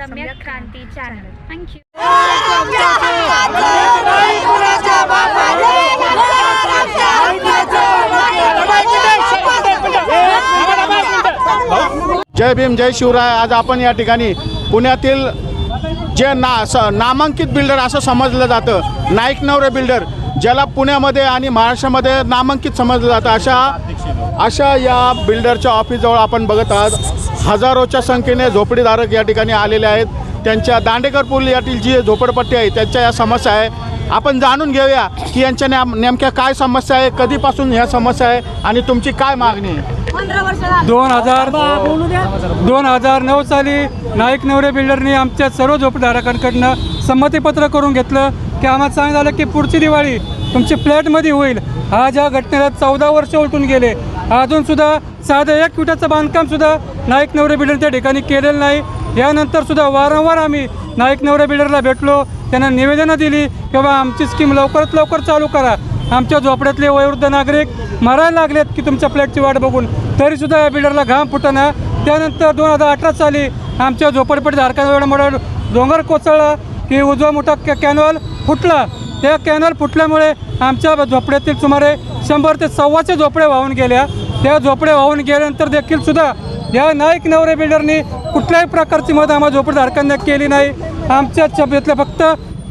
Kranti channel. Thank you. जय भीम जय शिवराय आज आपण या ठिकाणी पुण्यातील जे ना स नामांकित बिल्डर असं समजलं जातं नाईक नवरे बिल्डर ज्याला पुण्यामध्ये आणि महाराष्ट्रामध्ये नामांकित समजलं जातं अशा अशा या बिल्डरच्या ऑफिसजवळ आपण बघत आहात हजारोच्या संख्येने झोपडीधारक या ठिकाणी आलेले आहेत. त्यांच्या दांडेकर पूल यातील जी झोपडपट्टी आहे त्यांच्या या समस्या आहे. आपण जाणून घेऊया की यांच्या नेम नेमक्या काय समस्या आहे कधीपासून ह्या समस्या आहे आणि तुमची काय मागणी आहे? दोन हजार दोन हजार नऊ साली नाईक नवरे बिल्डरनी आमच्या सर्व झोपधारकांकडनं संमतीपत्र करून घेतलं की आम्हाला सांगण्यात आलं की पुढची दिवाळी तुमची फ्लॅटमध्ये होईल. हा ज्या घटनेला चौदा वर्ष उलटून गेले अजूनसुद्धा साधं एक विटाचं बांधकामसुद्धा नाईक नवरे बिल्डर त्या ठिकाणी केलेलं नाही. यानंतरसुद्धा वारंवार आम्ही नाईक नवरे बिल्डरला भेटलो. त्यांना निवेदनं दिली की बाबा आमची स्कीम लवकरात लवकर चालू करा. आमच्या झोपड्यातले वयोवृद्ध नागरिक मरायला लागलेत की तुमच्या फ्लॅटची वाट बघून. तरीसुद्धा या बिल्डरला घाम फुटना. त्यानंतर दोन हजार अठरा साली आमच्या झोपडपट्टी धारकांना एवढा मोठा डोंगर कोसळला की उजवा मोठा कॅ कॅनॉल फुटला. त्या कॅनॉल फुटल्यामुळे आमच्या झोपड्यातील सुमारे शंभर ते सव्वाशे झोपड्या वाहून गेल्या. त्या झोपड्या वाहून गेल्यानंतर देखील सुद्धा या नाईक नवरे बिल्डरनी कुठल्याही प्रकारची मदत आम्हाला झोपडधारकांना केली नाही. आमच्या छबितल्या फक्त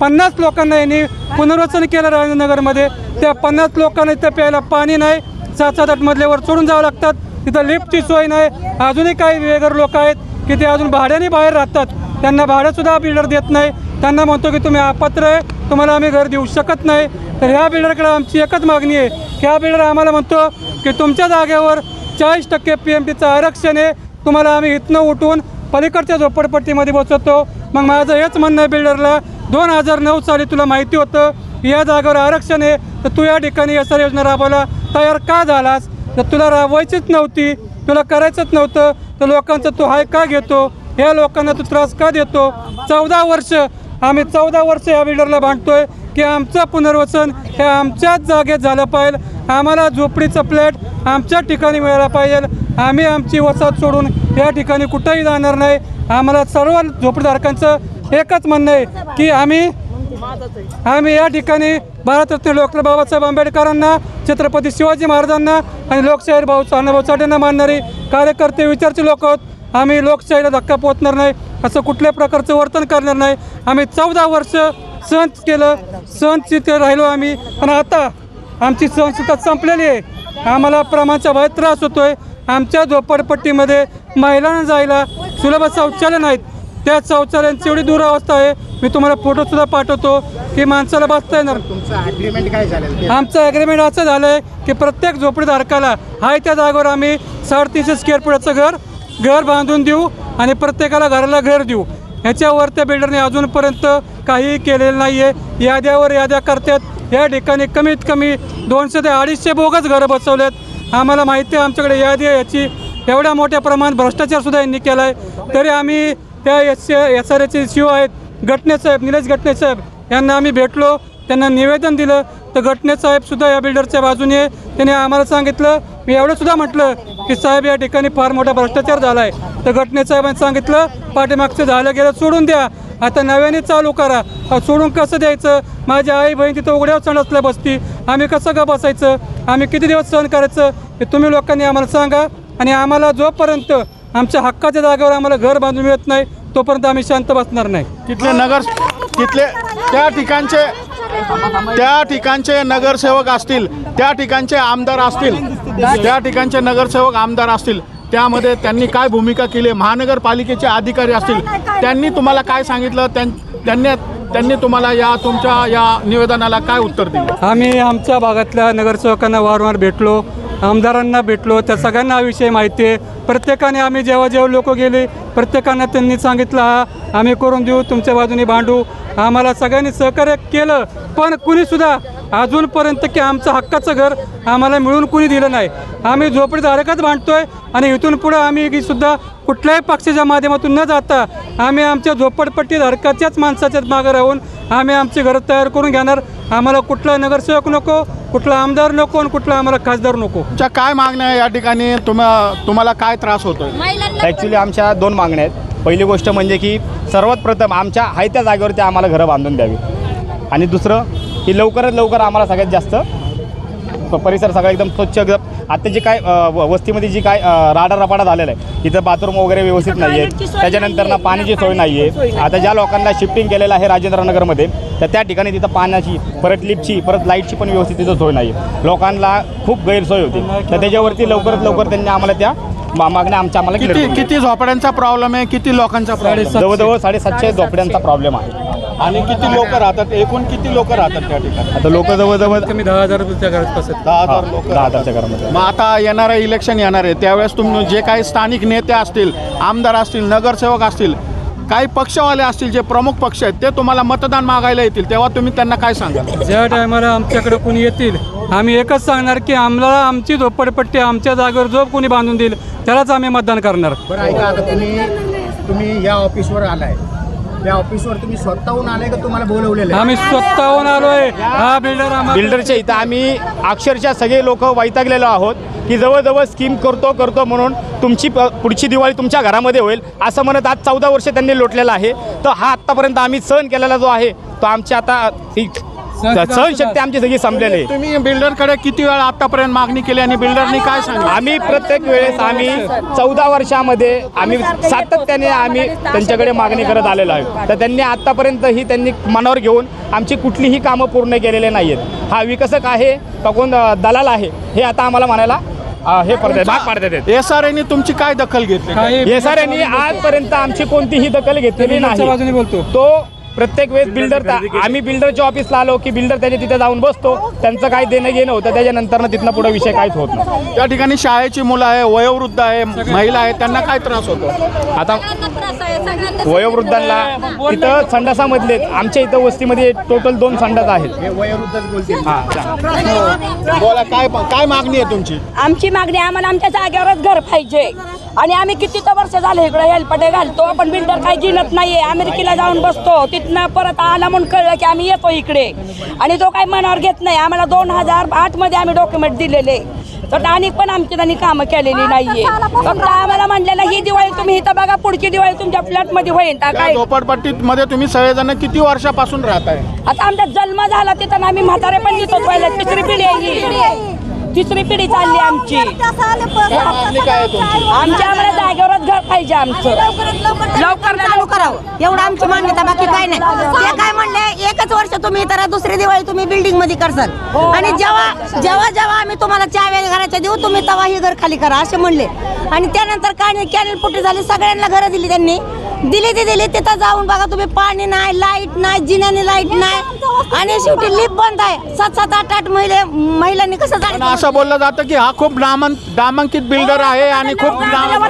पन्नास लोकांना यांनी पुनर्वसन केलं राजेंद्रनगरमध्ये त्या पन्नास लोकांना इथं प्यायला पाणी नाही. सात सात आठ मधल्यावर चढून जावं लागतात. तिथं लिफ्टची सोय नाही. अजूनही काही वेगळे लोक आहेत की ते अजून भाड्याने बाहेर राहतात. त्यांना भाडंसुद्धा बिल्डर देत नाही. त्यांना म्हणतो की तुम्ही अपात्र आहे. तुम्हाला आम्ही घर देऊ शकत नाही. तर ह्या बिल्डरकडे आमची एकच मागणी आहे की ह्या बिल्डर आम्हाला म्हणतो की तुमच्या जागेवर चाळीस टक्के पी एम टीचं आरक्षण आहे. तुम्हाला आम्ही इथनं उठून पलीकडच्या झोपडपट्टीमध्ये बसवतो. मग माझं हेच म्हणणं आहे बिल्डरला दोन हजार नऊ साली तुला माहिती होतं या जागेवर आरक्षण आहे. तर तू या ठिकाणी एस आर योजना राबवायला तयार का झालास? तर तुला राबवायचीच नव्हती. तुला करायचंच नव्हतं. तर लोकांचं तू हाय का घेतो? या लोकांना तू त्रास का देतो? चौदा वर्ष आम्ही चौदा वर्ष या बिल्डरला भांडतोय की आमचं पुनर्वसन हे आमच्याच जागेत झालं पाहिजे. आम्हाला झोपडीचं फ्लॅट आमच्या ठिकाणी मिळायला पाहिजे. आम्ही आमची वसाहत सोडून या ठिकाणी कुठंही जाणार नाही. आम्हाला सर्व झोपडीधारकांचं एकच म्हणणं आहे की आम्ही आम्ही या ठिकाणी भारतरत्न डॉक्टर बाबासाहेब आंबेडकरांना छत्रपती शिवाजी महाराजांना आणि लोकशाहीर भाऊ अण्णाभाऊ साठेंना मानणारे कार्यकर्ते विचारचे लोक आहोत. आम्ही लोकशाहीला धक्का पोहोचणार नाही. असं कुठल्याही प्रकारचं वर्तन करणार नाही. आम्ही चौदा वर्ष सहन केलं सहनचित राहिलो आम्ही. पण आता आमची सहनशीलता संपलेली आहे. आम्हाला प्रमाणाच्या बाहेर त्रास होतोय. आमच्या झोपडपट्टीमध्ये महिलांना जायला सुलभ शौचालय नाहीत. त्या शौचालयांची एवढी दुरावस्था आहे. मी तुम्हाला फोटोसुद्धा पाठवतो की माणसाला बसता येणार आमचं ॲग्रीमेंट असं झालं आहे की प्रत्येक झोपडीधारकाला हाय त्या जागेवर आम्ही साडेतीनशे स्क्वेअर फुटाचं घर घर बांधून देऊ. आणि प्रत्येकाला घराला घर देऊ. ह्याच्यावर त्या बिल्डरने अजूनपर्यंत काहीही केलेलं नाही आहे याद्यावर याद्या करतात. या ठिकाणी कमीत कमी दोनशे ते अडीचशे बोगस घरं बसवलेत. आम्हाला माहिती आहे आमच्याकडे यादी आहे याची. एवढ्या मोठ्या प्रमाणात भ्रष्टाचारसुद्धा यांनी केला आहे तरी आम्ही त्या एस एस आर एचे शिव आहेत. गटनेसाहेब निलेश गटनेसाहेब यांना आम्ही भेटलो. त्यांना निवेदन दिलं. तर घटने साहेबसुद्धा या बिल्डरच्या बाजूने आहे. आम्हाला सांगितलं. मी एवढंसुद्धा म्हटलं की साहेब या ठिकाणी फार मोठा भ्रष्टाचार झाला आहे तर घटने साहेबांनी सांगितलं पाठीमागचं झालं गेलं सोडून द्या. आता नव्याने चालू करा. सोडून कसं द्यायचं? माझी आई बहीण तिथं उघड्यावर सण असल्या बसती. आम्ही कसं का बसायचं? आम्ही किती दिवस सहन करायचं? हे तुम्ही लोकांनी आम्हाला सांगा. आणि आम्हाला जोपर्यंत आमच्या हक्काच्या जागेवर आम्हाला घर बांधून मिळत नाही तोपर्यंत आम्ही शांत बसणार नाही. तिथले नगर तिथले त्या ठिकाणचे त्या ठिकाणचे नगरसेवक असतील त्या ठिकाणचे आमदार असतील त्या ठिकाणचे नगरसेवक आमदार असतील त्यामध्ये त्यांनी काय भूमिका केली महानगरपालिकेचे अधिकारी असतील त्यांनी तुम्हाला काय सांगितलं त्यां- त्यांनी त्यांनी तुम्हाला या तुमच्या या निवेदनाला काय उत्तर दिलं? आम्ही आमच्या भागातल्या नगरसेवकांना वारंवार भेटलो आमदारांना भेटलो त्या सगळ्यांना हा विषय माहिती आहे. प्रत्येकाने आम्ही जेव्हा जेव्हा लोक गेले प्रत्येकानं त्यांनी सांगितलं हा आम्ही करून देऊ तुमच्या बाजूने भांडू. आम्हाला सगळ्यांनी सहकार्य केलं पण कुणीसुद्धा अजूनपर्यंत की आमचं हक्काचं घर आम्हाला मिळून कुणी दिलं नाही. आम्ही झोपडीधारकच भांडतोय आणि इथून पुढं आम्ही सुद्धा कुठल्याही पक्षाच्या माध्यमातून न जाता आम्ही आमच्या झोपडपट्टी धारकाच्याच माणसाच्याच मागं राहून आम्ही आमची घरं तयार करून घेणार. आम्हाला कुठला नगरसेवक नको कुठला आमदार नको आणि कुठला आम्हाला खासदार नको. तुमच्या काय मागण्या आहे या ठिकाणी? तुम्हा तुम्हाला काय त्रास होतोय? ॲक्च्युली आमच्या दोन मागण्या आहेत. पहिली गोष्ट म्हणजे की सर्वात प्रथम आमच्या आहे त्या जागेवरती आम्हाला घरं बांधून द्यावी. आणि दुसरं की लवकरात लवकर आम्हाला सगळ्यात जास्त परिसर सगळा एकदम स्वच्छ एकदम आता जी काय वस्तीमध्ये जी काय राडा रपाडा झालेला आहे तिथं बाथरूम वगैरे व्यवस्थित नाही आहे त्याच्यानंतर ना पाण्याची सोय नाही आहे आता ज्या लोकांना शिफ्टिंग केलेलं आहे राजेंद्रनगरमध्ये तर त्या ठिकाणी तिथं पाण्याची परत लिफ्टची परत लाईटची पण व्यवस्थित तिथं सोय नाही आहे लोकांना खूप गैरसोय होती. तर त्याच्यावरती लवकरात लवकर त्यांनी आम्हाला त्या मा- मागण्या आमच्या आम्हाला clear किती करून द्या. किती झोपड्यांचा प्रॉब्लेम आहे? किती लोकांचा प्रॉब्लेम. जवळजवळ साडेसातशे झोपड्यांचा प्रॉब्लेम आहे. आणि किती लोक राहतात? एकूण किती लोक राहतात त्या ठिकाणी? आता लोक जवळजवळ कमी दहा हजार रुपयाच्या घरात बसत. दहा हजार लोक दहा हजारच्या घरामध्ये. मग आता येणारं इलेक्शन येणार आहे. त्यावेळेस तुम्ही जे काही स्थानिक नेते असतील आमदार असतील नगरसेवक असतील काही पक्षवाले असतील जे प्रमुख पक्ष आहेत ते तुम्हाला मतदान मागायला येतील. तेव्हा तुम्ही त्यांना काय सांगाल? ज्या टायमाला आमच्याकडे कोणी येतील आम्ही एकच सांगणार की आम्हाला आमची झोपडपट्टी आमच्या जागेवर जो कोणी बांधून देईल त्यालाच आम्ही मतदान करणार. बरं ऐका आता तुम्ही तुम्ही या ऑफिसवर आलाय. या ऑफिसवर तुम्ही स्वतःहून आलाय का तुम्हाला बोलवलेलं आहे? आम्ही स्वतःहून आलोय. हा बिल्डर आम्हाला बिल्डरच्या इथं आम्ही अक्षरशः सगळे लोक वैतागलेलो आहोत की जवळजवळ स्कीम करतो करतो म्हणून तुमची प- पुढची दिवाळी तुमच्या घरामध्ये होईल असं म्हणत आज चौदा वर्ष त्यांनी लोटलेला आहे. तर हा आत्तापर्यंत आम्ही सहन केलेला जो आहे तो आमची आता ही सहनशक्ती आमची सगळी संपलेली आहे. तुम्ही बिल्डरकडे किती वेळा आतापर्यंत मागणी केली आणि बिल्डरनी काय सांगितलं? आम्ही प्रत्येक वेळेस आम्ही चौदा वर्षामध्ये आम्ही सातत्याने आम्ही त्यांच्याकडे मागणी करत आलेलो आहे. तर त्यांनी आत्तापर्यंत ही त्यांनी मनावर घेऊन आमची कुठलीही कामं पूर्ण केलेले नाही आहेत हा विकसक आहे का कोण दलाल आहे हे आता आम्हाला म्हणायला हे पडत भाग पाडतात एस आर एने तुमची काय दखल घेतली? हे सर यांनी आजपर्यंत आमची कोणतीही दखल घेतलेली नाही. बाजूने बोलतो. तो प्रत्येक वेळेस बिल्डर आम्ही बिल्डरच्या ऑफिसला आलो की बिल्डर त्याच्या तिथे जाऊन बसतो. त्यांचं काय देणं घेणं होतं त्याच्यानंतर तिथनं पुढे विषय काहीच होत नाही. त्या ठिकाणी शाळेची मुलं आहे वयोवृद्ध आहे महिला आहे त्यांना काय त्रास होतो? आता वयोवृद्धांना इथं संडासामधले आमच्या इथं वस्तीमध्ये टोटल दोन संडास आहेत. हे हा बोला काय काय मागणी आहे तुमची? आमची मागणी आम्हाला आमच्या जागेवरच घर पाहिजे. आणि आम्ही किती तर वर्ष झाले इकडे हेलपटे घालतो पण बिल्डर काही गिनत नाहीये. अमेरिकेला जाऊन बसतो तिथनं परत आला म्हणून कळलं की आम्ही येतो इकडे. आणि तो काही मनावर घेत नाही. आम्हाला दोन हजार आठमध्ये आम्ही डॉक्युमेंट दिलेले. तर आणि पण आमची त्यांनी कामं केलेली नाहीये. फक्त आम्हाला म्हणलेलं ही दिवाळी तुम्ही इथं बघा पुढची दिवाळी तुमच्या फ्लॅटमध्ये होईल. काय? झोपडपट्टीमध्ये तुम्ही सगळेजण किती वर्षापासून राहत आहे आता आमचा जन्म झाला तिथं आम्ही म्हातारे पण तिथं पहिलं तिसरी पिढी आहे ही. तिसरी पिढी चालली आमची. तुमची? आमच्या आम्हाला जागेवरच घर पाहिजे आमचं. लवकर चालू करावं. एवढं आमची मान्यता बाकी काय नाही. ते काय म्हणले? एकच वर्ष तुम्ही तर दुसरी दिवाळी तुम्ही बिल्डिंगमध्ये करसाल आणि जेव्हा जेव्हा जेव्हा आम्ही तुम्हाला चाव्या घराच्या देऊ तुम्ही तेव्हा ही घर खाली करा असे म्हणले. आणि त्यानंतर काय कॅनल पुटी झाली सगळ्यांना घरं दिली त्यांनी. दिली ती दिली तिथं जाऊन बघा तुम्ही पाणी नाही लाइट नाही जिन्याने लाइट नाही. आणि शेवटी लिफ्ट बंद आहे. सात सात आठ आठ महिले महिलांनी कसं जायचं असं बोललं जातं की हा खूप नामां नामांकित बिल्डर आहे आणि खूप नाम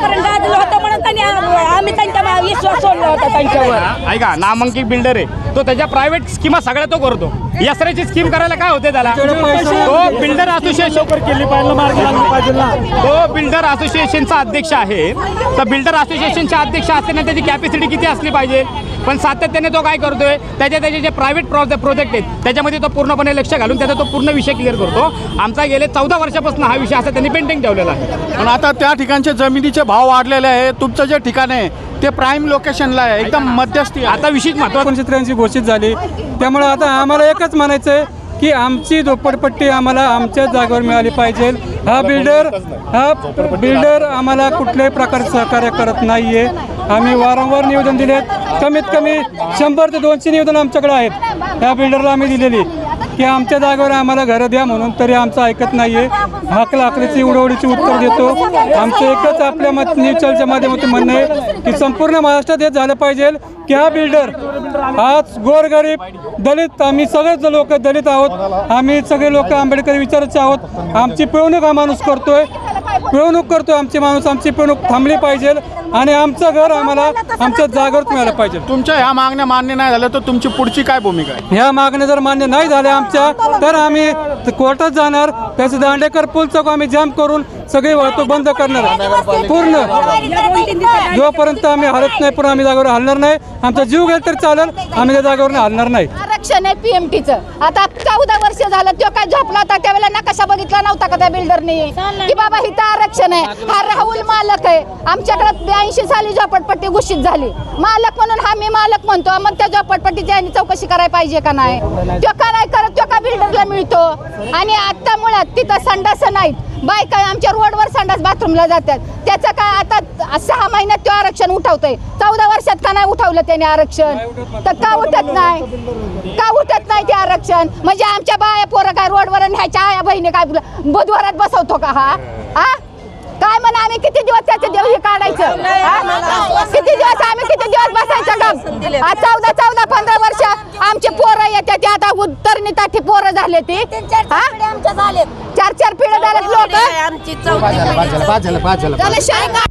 गाजलं होतं म्हणून त्यांनी आम्ही त्यांच्या विश्वास सोडला होता त्यांच्यावर. ऐका नामांकित बिल्डर आहे. तो त्याच्या प्रायव्हेट स्कीमा सगळ्या तो करतो. यसराची स्कीम करायला काय होते त्याला? तो बिल्डर असोसिएशन केली पाहिजे तो बिल्डर असोसिएशनचा अध्यक्ष आहे. तर बिल्डर असोसिएशनचे अध्यक्ष असताना त्याची कॅपॅसिटी किती असली पाहिजे? पण सातत्याने तो काय करतोय? त्याच्या त्याचे जे प्रायव्हेट प्रोजेक्ट आहेत त्याच्यामध्ये तो पूर्णपणे लक्ष घालून त्याचा तो पूर्ण विषय क्लिअर करतो. आमचा गेले चौदा वर्षापासून हा विषय असा त्यांनी पेंटिंग ठेवलेला आहे. पण आता त्या ठिकाणचे जमिनीचे भाव वाढलेले आहे तुमचं जे ठिकाण आहे ते प्राईम लोकेशनला आहे एकदम मध्यस्थी आहे. आता विशेष महत्वाचं एकोणीसशे त्र्याऐंशी घोषित झाली. त्यामुळे आता आम्हाला एकच म्हणायचं आहे की आमची झोपडपट्टी आम्हाला आमच्या जागेवर मिळाली पाहिजे. हा बिल्डर हा बिल्डर आम्हाला कुठल्याही प्रकारचं सहकार्य करत नाही आहे आम्ही वारंवार निवेदन दिलेत. कमीत कमी शंभर ते दोनशे निवेदन आमच्याकडे आहेत. या बिल्डरला आम्ही दिलेली. की आमच्या जागेवर आम्हाला घरं द्या म्हणून तरी आमचं ऐकत नाही आहे हाकला हाकलीची उडवडीची उत्तर देतो. आमचं एकच आपल्या मत न्यूज चॅनलच्या माध्यमातून म्हणणं आहे की संपूर्ण महाराष्ट्रात हे झालं पाहिजे. की हा बिल्डर? आज गोरगरीब दलित आम्ही सगळेच लोक दलित आहोत. आम्ही सगळे लोक आंबेडकरी विचाराचे आहोत. आमची पिळवणूक हा माणूस करतोय. पिळवणूक करतोय आमची माणूस. आमची पिळवणूक थांबली पाहिजे. आणि आमचं घर आम्हाला आमच्या जागेवर मिळालं पाहिजे. तुमच्या ह्या मागण्या मान्य नाही झाल्या तर तुमची पुढची काय भूमिका आहे? ह्या मागण्या जर मान्य नाही झाल्या आमच्या तर आम्ही कोर्टात जाणार. त्याचं दांडेकर पूल चौक आम्ही जाम करून सगळी वाहतूक बंद करणार पूर्ण. जोपर्यंत आम्ही हलत नाही पण आम्ही जागेवर हलणार नाही. आमचा जीव गेला तर चालेल. आम्ही त्या जागेवर हलणार नाही. आरक्षण आहे पीएमटीचं आता चौदा वर्ष झालं तो काय झोपला होता त्यावेळेला नकाशा बघितला नव्हता का त्या बिल्डरने की बाबा इथं आरक्षण आहे. हा राहुल मालक आहे. आमच्याकडे ब्याऐंशी साली झोपडपट्टी घोषित झाली. मालक म्हणून हा मी मालक म्हणतो. मग त्या झोपडपट्टीची यांनी चौकशी करायला पाहिजे का नाही? तो का नाही करत? तो का बिल्डरला मिळतो? आणि आता मुळात तिथं संडास नाहीत. बायका आमच्या रोडवर संडास बाथरूमला जातात. त्याचं काय आता सहा महिन्यात तो आरक्षण उठवतोय. चौदा वर्षात का नाही उठवलं त्याने आरक्षण? तर का उठत नाही? का उठत नाही ते आरक्षण? म्हणजे आमच्या बाया पोरं काय रोडवर ह्याच्या आया बहिणी काय बुधवारात बसवतो का हा. हा? काय म्हणा आम्ही किती दिवस त्याचे देव हे काढायचं? हा? किती दिवस आम्ही किती दिवस बसायचं गप? आज चौदा चौदा पंधरा वर्ष आमचे पोरं येते ते आता उत्तरणी ताठी पोरं झाले ती. हा? आमच्या झाले चार चार पिढ्या झाल्यात लोक. आमची. झालं शाळा